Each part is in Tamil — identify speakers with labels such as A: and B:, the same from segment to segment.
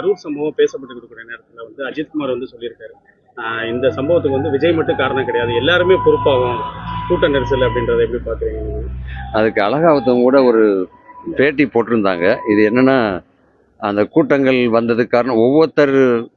A: அரூர் சம்பவம் பேசப்பட்டு இருக்கிற நேரத்தில் வந்து அஜித்குமார் வந்து சொல்லியிருக்காரு. இந்த சம்பவத்துக்கு வந்து விஜய் மட்டும் காரணம் கிடையாது. எல்லாருமே பொறுப்பாகும். கூட்ட நெரிசல் அப்படின்றத எப்படி பார்க்குறீங்க
B: அதுக்கு அழகாவத்தவங்க கூட ஒரு பேட்டி போட்டிருந்தாங்க. இது என்னன்னா அந்த கூட்டங்கள் வந்ததுக்கு காரணம் ஒவ்வொருத்தர்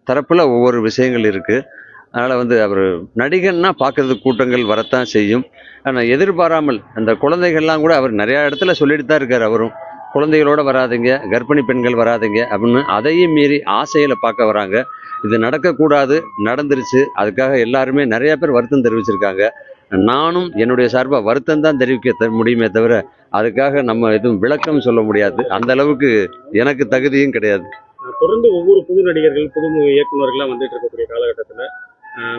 B: தரப்பில் ஒவ்வொரு விஷயங்கள் இருக்குது அதனால் வந்து அவர் நடிகன்னா பார்க்கறதுக்கு கூட்டங்கள் வரத்தான் செய்யும். ஆனால் எதிர்பாராமல் அந்த குழந்தைகள்லாம் கூட அவர் நிறையா இடத்துல சொல்லிட்டு தான் இருக்கார் அவரும். குழந்தைகளோட வராதிங்க கர்ப்பிணி பெண்கள் வராதிங்க அப்படின்னு அதையும் மீறி ஆசையில் பார்க்க வராங்க. இது நடக்கக்கூடாது நடந்துருச்சு. அதுக்காக எல்லாருமே நிறையா பேர் வருத்தம் தெரிவிச்சிருக்காங்க. நானும் என்னுடைய சார்பாக வருத்தம் தான் தெரிவிக்க த- முடியுமே தவிர அதுக்காக நம்ம எதுவும் விளக்கம் சொல்ல முடியாது. அந்த அளவுக்கு எனக்கு தகுதியும் கிடையாது.
A: தொடர்ந்து ஒவ்வொரு புது நடிகர்கள் புது இயக்குநர்கள்லாம் வந்துட்டு இருக்கக்கூடிய காலகட்டத்தில்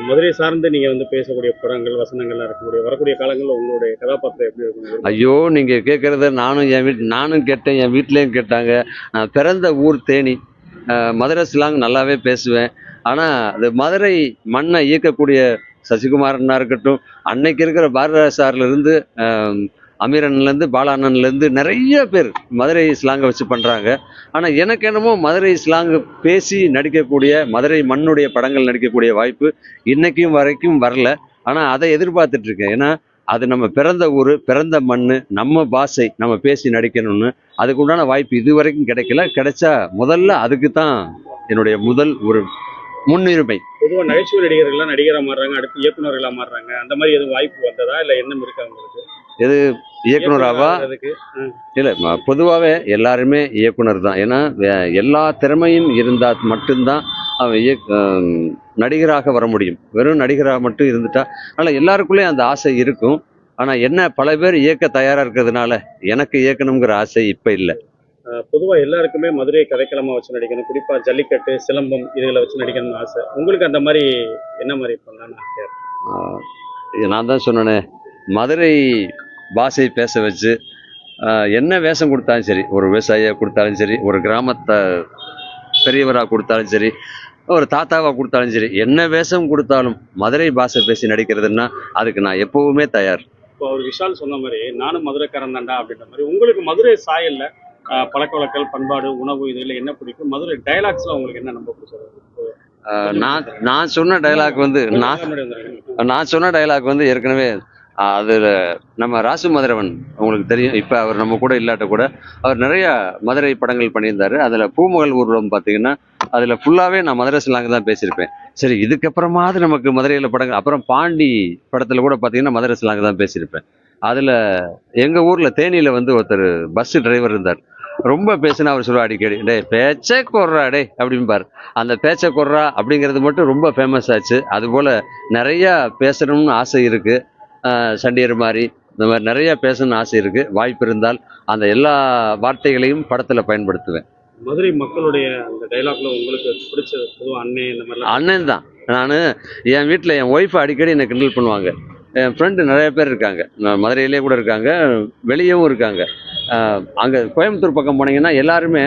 A: மதுரை சார்ந்து நீங்கள் வந்து பேசக்கூடிய படங்கள் வசனங்கள்லாம் இருக்கக்கூடிய வரக்கூடிய காலங்களில் உங்களுடைய கதாபாத்திரம் எப்படி இருக்கும்
B: ஐயோ நீங்கள் கேட்குறத நானும் என் வீட் நானும் கேட்டேன் என் வீட்லேயும் கேட்டாங்க. நான் பிறந்த ஊர் தேனி. மதுரை ஸ்லாங் நல்லாவே பேசுவேன். ஆனால் அது மதுரை மண்ணை இயக்கக்கூடிய சசிகுமாரனா இருக்கட்டும் அன்னைக்கு இருக்கிற பாரதிராஜ் சார்லேருந்து அமீரன்லேருந்து பாலாண்ணன்லேருந்து நிறைய பேர் மதுரை ஸ்லாங்கை வச்சு பண்ணுறாங்க ஆனால் எனக்கு என்னமோ மதுரை ஸ்லாங்கு பேசி நடிக்கக்கூடிய மதுரை மண்ணுடைய படங்கள் நடிக்கக்கூடிய வாய்ப்பு இன்றைக்கும் வரைக்கும் வரல. ஆனால் அதை எதிர்பார்த்துட்ருக்கேன் ஏன்னா அது நம்ம பிறந்த ஊர் பிறந்த மண் நம்ம பாஷை நம்ம பேசி நடிக்கணும்னு அதுக்கு உண்டான வாய்ப்பு இது வரைக்கும் கிடைக்கல. கிடைச்சா முதல்ல அதுக்கு தான் என்னுடைய முதல் ஒரு முன்னுரிமை.
A: பொதுவாக நகைச்சுவை நடிகர்கள்லாம் நடிகராக மாறுறாங்க அடுத்து இயக்குநர்களாக மாறுறாங்க. அந்த மாதிரி எதுவும் வாய்ப்பு வந்ததா? இல்லை எண்ணம் இருக்கா உங்களுக்கு?
B: இயக்குனராவா
A: அதுக்கு
B: இல்லை பொதுவாகவே எல்லாருமே இயக்குனர் தான். ஏன்னா எல்லா திறமையும் இருந்தால் மட்டும்தான் அவன் இயக் ஆம், நடிகராக வர முடியும். வெறும் நடிகராக மட்டும் இருந்துட்டா அதனால் எல்லாருக்குள்ளேயும் அந்த ஆசை இருக்கும். ஆனால் என்ன பல பேர் இயக்க தயாராக இருக்கிறதுனால எனக்கு இயக்கணுங்கிற ஆசை இப்போ இல்லை.
A: பொதுவாக எல்லாருக்குமே மதுரை கதைக்களமாக வச்சு நடிக்கணும். குறிப்பாக ஜல்லிக்கட்டு சிலம்பம் இதில் வச்சு நடிக்கணும்னு ஆசை. உங்களுக்கு அந்த மாதிரி என்ன மாதிரி பண்ணலாம்னு ஆசையா இருக்கு?
B: ஆஹ் இது நான் தான் சொன்னேனே. மதுரை பாஷை பேச வச்சு என்ன வேஷம் கொடுத்தாலும் சரி ஒரு விவசாயியாக கொடுத்தாலும் சரி ஒரு கிராமத்தை பெரியவராக கொடுத்தாலும் சரி ஒரு தாத்தாவாக கொடுத்தாலும் சரி என்ன வேஷம் கொடுத்தாலும் மதுரை பாஷை பேசி நடிக்கிறதுன்னா அதுக்கு நான் எப்பவுமே தயார்.
A: இப்போ அவர் விஷால் சொன்ன மாதிரி நானும் மதுரைக்காரன் தாண்டா அப்படின்ற மாதிரி உங்களுக்கு மதுரை சாயல்ல பழக்க வழக்கங்கள் பண்பாடு உணவு இதில் என்ன பிடிக்கும்? மதுரை டைலாக்ஸ்லாம் உங்களுக்கு என்ன ரொம்ப பிடிச்சது
B: நான் நான் சொன்ன டைலாக் வந்து நான். நான் சொன்ன டைலாக் வந்து ஏற்கனவே அதில் நம்ம ராசு மதுரவன் உங்களுக்கு தெரியும். இப்போ அவர் நம்ம கூட இல்லாட்ட கூட அவர் நிறைய மதுரை படங்கள் பண்ணியிருந்தாரு. அதில் பூமகள் ஊர்வலம் பார்த்தீங்கன்னா அதில் ஃபுல்லாகவே நான் மதுரை ஸ்லாங் தான் பேசியிருப்பேன். சரி இதுக்கப்புறமாவது நமக்கு மதுரையில் படங்கள் அப்புறம் பாண்டி படத்தில் கூட பார்த்தீங்கன்னா மதுரை ஸ்லாங் தான் பேசியிருப்பேன். அதில் எங்கள் ஊரில் தேனியில் வந்து ஒருத்தர் பஸ் டிரைவர் இருந்தார். ரொம்ப பேசினா அவர் சொல்லுவா அடிக்கடி டே பேச்சே கொர்றா டே அப்படிம்பார். அந்த பேச்சை கொர்றா அப்படிங்கிறது மட்டும் ரொம்ப ஃபேமஸ் ஆச்சு. அதுபோல் நிறையா பேசணும்னு ஆசை இருக்குது சண்டியர் மாதிரி இந்த மாதிரி நிறைய பேசணும்னு ஆசை இருக்குது வாய்ப்பு இருந்தால் அந்த எல்லா வார்த்தைகளையும் படத்தில் பயன்படுத்துவேன்.
A: மதுரை மக்களுடைய அந்த டைலாக்ல உங்களுக்கு பிடிச்சது பொதுவாக அண்ணே இந்த மாதிரிலாம்
B: அண்ணன் தான். நான் என் வீட்டில் என் ஒய்ஃபை அடிக்கடி என்னை கிண்டல் பண்ணுவாங்க. என் ஃப்ரெண்டு நிறைய பேர் இருக்காங்க. மதுரையிலே கூட இருக்காங்க வெளியவும் இருக்காங்க. அங்கே கோயம்புத்தூர் பக்கம் போனீங்கன்னா எல்லாருமே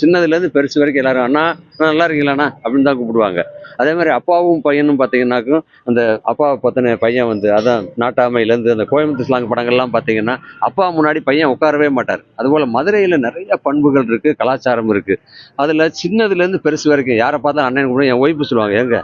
B: சின்னதுலேருந்து பெருசு வரைக்கும் எல்லாரும் அண்ணா நல்லா இருக்கீங்களாண்ணா? அப்படின்னு தான் கூப்பிடுவாங்க. அதே மாதிரி அப்பாவும் பையனும் பார்த்தீங்கன்னாக்கும் அந்த அப்பாவை பற்றின பையன் வந்து அதான் நாட்டாமையிலேருந்து அந்த கோயம்புத்தூர் ஸ்லாங் படங்கள்லாம் பார்த்தீங்கன்னா அப்பா முன்னாடி பையன் உட்காரவே மாட்டார். அதுபோல் மதுரையில் நிறைய பண்புகள் இருக்குது கலாச்சாரம் இருக்குது அதில் சின்னதுலேருந்து பெருசு வரைக்கும் யாரை பார்த்தா அண்ணன் கூட என் ஒய்ஃபு சொல்லுவாங்க ஏங்க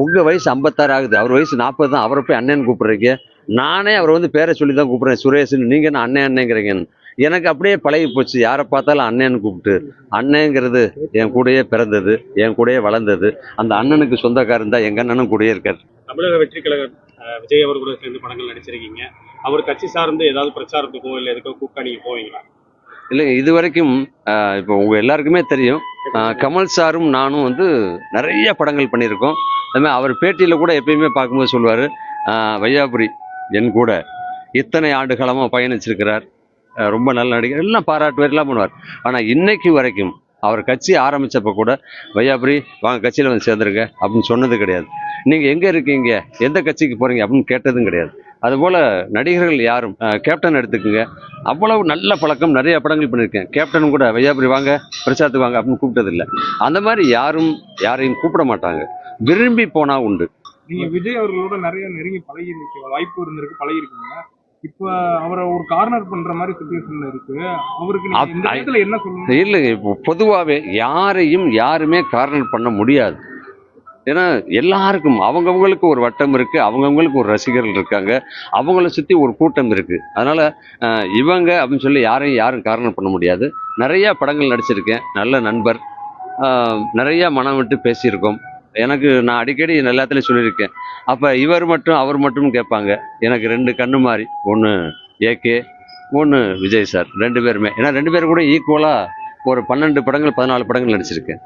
B: உங்கள் வயசு ஐம்பத்தாறு ஆகுது அவர் வயசு நாற்பது தான் அவரை போய் அண்ணன் கூப்பிட்றீங்க? நானே அவரை வந்து பேரை சொல்லி தான் கூப்பிட்றேன் சுரேஷ்னு நீங்கள் என்ன அண்ணன் அண்ணங்கிறீங்கன்னு எனக்கு அப்படியே பழகி போச்சு. யாரை பார்த்தாலும் அண்ணன்னு கூப்பிட்டு அண்ணங்கிறது என் கூடயே பிறந்தது என் கூடயே வளர்ந்தது. அந்த அண்ணனுக்கு சொந்தக்காரன் தான் எங்கள் அண்ணனும் கூடயே இருக்கார்.
A: தமிழக வெற்றி கழகம் விஜய் அவர் கூட சேர்ந்து படங்கள் நடிச்சிருக்கீங்க. அவர் கட்சி சார்ந்து ஏதாவது பிரச்சாரத்துக்கோ இல்லை எதுக்கோ கூப்பிட்டா நீங்க போவீங்களா?
B: இல்லைங்க இது வரைக்கும் இப்போ உங்கள் எல்லாருக்குமே தெரியும். கமல் சாரும் நானும் வந்து நிறைய படங்கள் பண்ணியிருக்கோம். அதுமாதிரி அவர் பேட்டியில் கூட எப்பயுமே பார்க்கும்போது சொல்லுவார் வையாபுரி என் கூட இத்தனை ஆண்டு காலமாக பயணிச்சிருக்கிறார். ரொம்ப நல்ல நடிகர். எல்லாம் பாராட்டுவார் எல்லாம் பண்ணுவார். ஆனால் இன்னைக்கு வரைக்கும் அவர் கட்சி ஆரம்பித்தப்போ கூட வையாபுரி வாங்க கட்சியில் வந்து சேர்ந்துருங்க அப்படின்னு சொன்னது கிடையாது. நீங்கள் எங்கே இருக்கீங்க? எந்த கட்சிக்கு போகிறீங்க அப்படின்னு கேட்டதும் கிடையாது. அதுபோல் நடிகர்கள் யாரும் கேப்டன் எடுத்துக்கோங்க. அவ்வளவு நல்ல பழக்கம் நிறைய படங்கள் பண்ணியிருக்கேன். கேப்டன் கூட வையாபுரி வாங்க பிரசாத்து வாங்க அப்படின்னு கூப்பிட்டதில்லை. அந்த மாதிரி யாரும் யாரையும் கூப்பிட மாட்டாங்க. விரும்பி போனால் உண்டு.
C: நீங்கள் விஜய் அவர்களோட நிறைய நெருங்கி பழகி இருக்க வாய்ப்பு இருந்திருக்கு பழகிருக்கீங்க இப்ப அவரை ஒரு கார்னர் பண்ற மாதிரி சுச்சுவேஷன்ல இருக்கு. அவருக்கு இந்த நேரத்துல என்ன சொல்லணும்?
B: இல்லைங்க இப்போ பொதுவாகவே யாரையும் யாருமே கார்னர் பண்ண முடியாது. ஏன்னா எல்லாருக்கும் அவங்கவுங்களுக்கு ஒரு வட்டம் இருக்கு அவங்கவுங்களுக்கு ஒரு ரசிகர்கள் இருக்காங்க அவங்கள சுற்றி ஒரு கூட்டம் இருக்கு. அதனால இவங்க அப்படின்னு சொல்லி யாரையும் யாரும் கார்னர் பண்ண முடியாது. நிறைய படங்கள் நடிச்சிருக்கேன் நல்ல நண்பர். நிறைய மனம் விட்டு பேசியிருக்கோம். எனக்கு நான் அடிக்கடி எல்லாத்துலேயும் சொல்லியிருக்கேன். அப்போ இவர் மட்டும் அவர் மட்டும் கேட்பாங்க. எனக்கு ரெண்டு கண்ணு மாதிரி ஒன்று ஏகே ஒன்று விஜய் சார் ரெண்டு பேருமே. ஏன்னா ரெண்டு பேரும் கூட ஈக்குவலாக ஒரு பன்னெண்டு படங்கள் பதினாலு படங்கள் நடிச்சிருக்கேன்.